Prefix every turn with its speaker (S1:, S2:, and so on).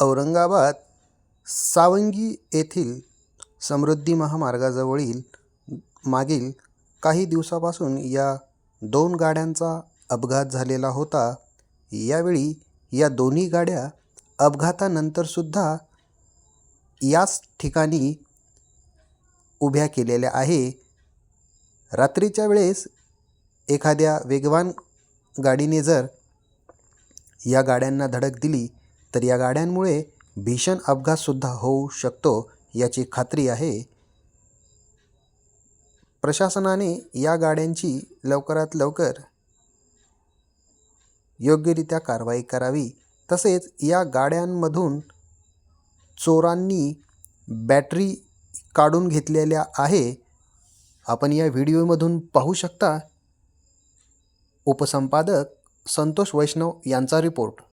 S1: औरंगाबाद सावंगी येथील समृद्धी महामार्गाजवळील मागील काही दिवसापासून या दोन गाड्यांचा अपघात झालेला होता. यावेळी या दोन्ही गाड्या अपघातानंतरसुद्धा याच ठिकाणी उभ्या केलेल्या आहे. रात्रीच्या वेळेस एखाद्या वेगवान गाडीने जर या गाड्यांना धडक दिली तर या गाड्यांमुळे भीषण अपघातसुद्धा होऊ शकतो याची खात्री आहे. प्रशासनाने या गाड्यांची लवकरात लवकर योग्यरित्या कारवाई करावी. तसेच या गाड्यांमधून चोरांनी बॅटरी काढून घेतलेल्या आहे. आपण या व्हिडिओमधून पाहू शकता. उपसंपादक संतोष वैष्णव यांचा रिपोर्ट.